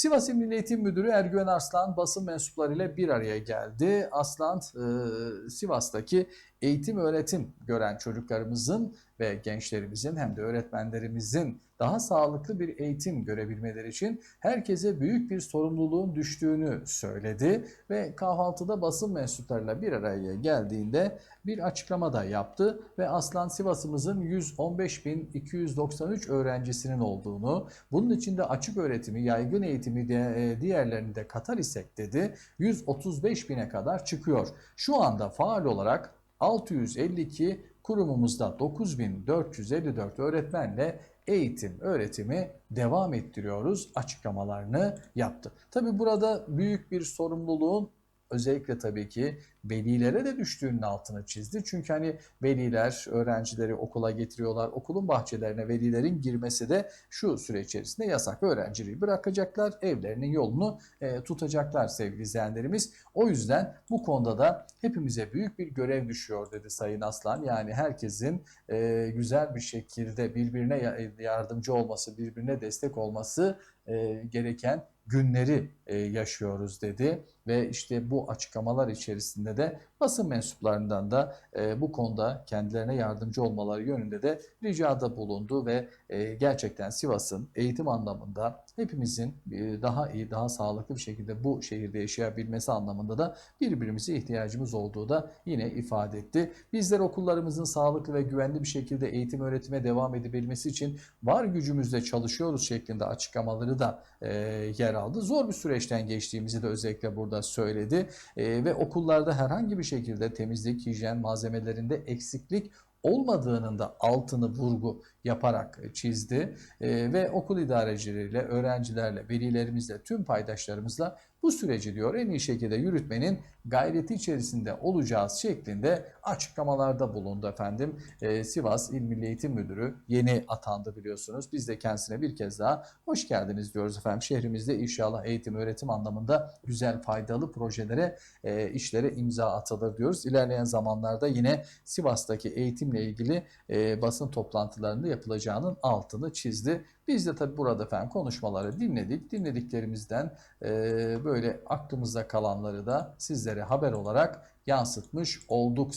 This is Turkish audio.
Sivas İl Milli Eğitim Müdürü Ergüven Arslan basın mensuplarıyla bir araya geldi. Aslan e, Sivas'taki eğitim öğretim gören çocuklarımızın ve gençlerimizin hem de öğretmenlerimizin daha sağlıklı bir eğitim görebilmeleri için herkese büyük bir sorumluluğun düştüğünü söyledi ve kahvaltıda basın mensuplarıyla bir araya geldiğinde bir açıklama da yaptı ve Aslan Sivas'ımızın 115.293 öğrencisinin olduğunu, bunun içinde açık öğretimi, yaygın eğitimi de e, diğerlerini de katar isek dedi 135 bine kadar çıkıyor. Şu anda faal olarak 652 kurumumuzda 9454 öğretmenle eğitim, öğretimi devam ettiriyoruz açıklamalarını yaptı. Tabi burada büyük bir sorumluluğun özellikle tabii ki velilere de düştüğünün altını çizdi. Çünkü hani veliler öğrencileri okula getiriyorlar. Okulun bahçelerine velilerin girmesi de şu süre içerisinde yasak. Öğrenciyi bırakacaklar, evlerinin yolunu e, tutacaklar sevgili izleyenlerimiz. O yüzden bu konuda da hepimize büyük bir görev düşüyor dedi Sayın Aslan. Yani herkesin e, güzel bir şekilde birbirine ya- yardımcı olması, birbirine destek olması e, gereken günleri e, yaşıyoruz dedi ve işte bu açıklamalar içerisinde de basın mensuplarından da e, bu konuda kendilerine yardımcı olmaları yönünde de ricada bulundu ve e, gerçekten Sivas'ın eğitim anlamında hepimizin daha iyi, daha sağlıklı bir şekilde bu şehirde yaşayabilmesi anlamında da birbirimize ihtiyacımız olduğu da yine ifade etti. Bizler okullarımızın sağlıklı ve güvenli bir şekilde eğitim öğretime devam edebilmesi için var gücümüzle çalışıyoruz şeklinde açıklamaları da yer. Zor bir süreçten geçtiğimizi de özellikle burada söyledi. E, ve okullarda herhangi bir şekilde temizlik, hijyen malzemelerinde eksiklik olmadığının da altını vurgu yaparak çizdi E, ve okul idarecileriyle, öğrencilerle, velilerimizle, tüm paydaşlarımızla bu süreci diyor en iyi şekilde yürütmenin gayreti içerisinde olacağız şeklinde açıklamalarda bulundu efendim. Ee, Sivas İl Milli Eğitim Müdürü yeni atandı biliyorsunuz. Biz de kendisine bir kez daha hoş geldiniz diyoruz efendim. Şehrimizde inşallah eğitim öğretim anlamında güzel faydalı projelere, e, işlere imza atılır diyoruz. İlerleyen zamanlarda yine Sivas'taki eğitimle ilgili e, basın toplantılarında yapılacağının altını çizdi. Biz de tabii burada efendim konuşmaları dinledik. Dinlediklerimizden e, böyle aklımızda kalanları da sizlere haber olarak yansıtmış olduk.